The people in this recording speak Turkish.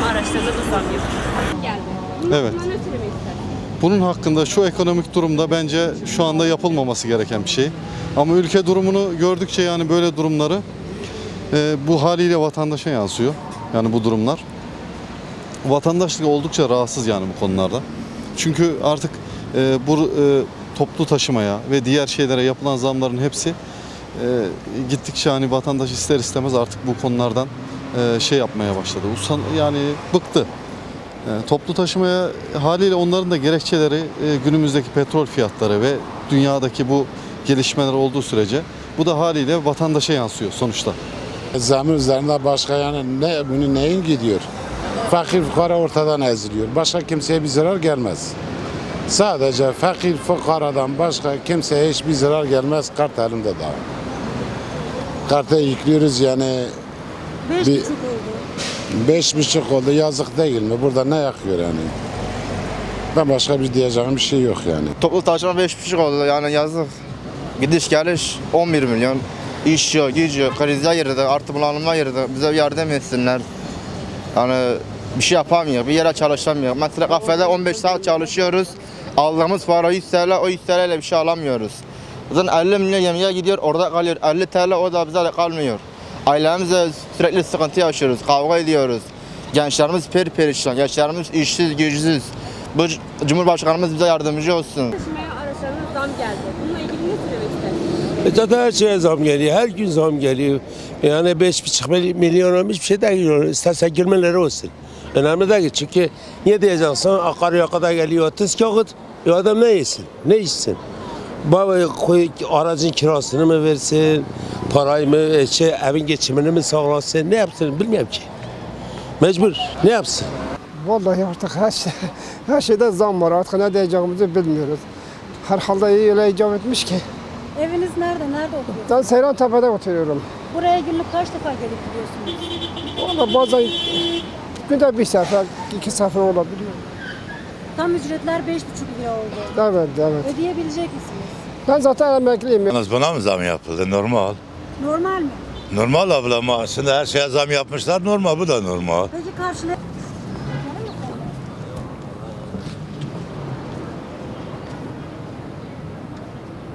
toplu taşıma araçlarına da zam yapıldı. Geldi. Bunun Evet. Bunun hakkında şu ekonomik durumda bence şu anda yapılmaması gereken bir şey. Ama ülke durumunu gördükçe yani böyle durumları e, bu haliyle vatandaşa yansıyor. Yani bu durumlar. Vatandaş da oldukça rahatsız yani bu konularda. Çünkü artık e, bu e, toplu taşımaya ve diğer şeylere yapılan zamların hepsi e, gittikçe hani vatandaş ister istemez artık bu konulardan e, şey yapmaya başladı. Usan, yani bıktı. E, toplu taşımaya haliyle onların da gerekçeleri e, günümüzdeki petrol fiyatları ve dünyadaki bu gelişmeler olduğu sürece bu da haliyle vatandaşa yansıyor sonuçta. Zamın üzerinde başka yani ne, bunu neyin gidiyor? Fakir fukara ortadan eziliyor. Başka kimseye bir zarar gelmez. Sadece fakir fukaradan başka kimseye hiçbir zarar gelmez. Kart elimde daha. Karta yüklüyoruz yani Beş Bir- buçuk oldu. beş buçuk oldu yazık değil mi? Burada ne yakıyor yani? Ben başka bir diyeceğim bir şey yok yani. Toplu taşıma 5,5 oldu yani yazık. Gidiş geliş 11 milyon. İş yok, güç yok, krizde girdi, artı bulanıma girdi. Bize yardım etsinler. Yani bir şey yapamıyor, bir yere çalışamıyor. Mesela kafede 15 saat çalışıyoruz. Aldığımız para 100 TL, o 100 TL ile bir şey alamıyoruz. Zaten 50 milyon yemeğe gidiyor, orada kalıyor. 50 TL o da bize de kalmıyor. Ailemizle sürekli sıkıntı yaşıyoruz, kavga ediyoruz. Gençlerimiz perperişan, gençlerimiz işsiz, güçsüz. Bu Cumhurbaşkanımız bize yardımcı olsun. Taşımaya araçlarına zam geldi. Bununla ilgili ne söylemek istersiniz? E Zaten her şeye zam geliyor. Her gün zam geliyor. Yani beş buçuk mily- milyon olmuş bir şey değil. İsterse girmeleri olsun. Önemli değil çünkü niye diyeceksin akaryakıta geliyor 30 kağıt. E adam ne yesin? Ne içsin? Baba koy, aracın kirasını mı versin? Parayı mı, şey, evin geçimini mi sağlasın? Ne yapsın bilmiyorum ki. Mecbur. Ne yapsın? Vallahi artık her şey, her şeyde zam var. Artık ne diyeceğimizi bilmiyoruz. Her halde iyi öyle icap etmiş ki. Eviniz nerede? Nerede oturuyorsunuz? Ben Seyran Tepe'de oturuyorum. Buraya günlük kaç defa gelip gidiyorsunuz? Valla bazen günde bir sefer, iki sefer olabiliyor. Tam ücretler 5,5 lira oldu. Evet, evet. Ödeyebilecek misiniz? Ben zaten emekliyim. Yalnız buna mı zam yapıldı? Normal. Normal mi? Normal abla maaşında her şeye zam yapmışlar. Normal bu da normal. Peki karşılay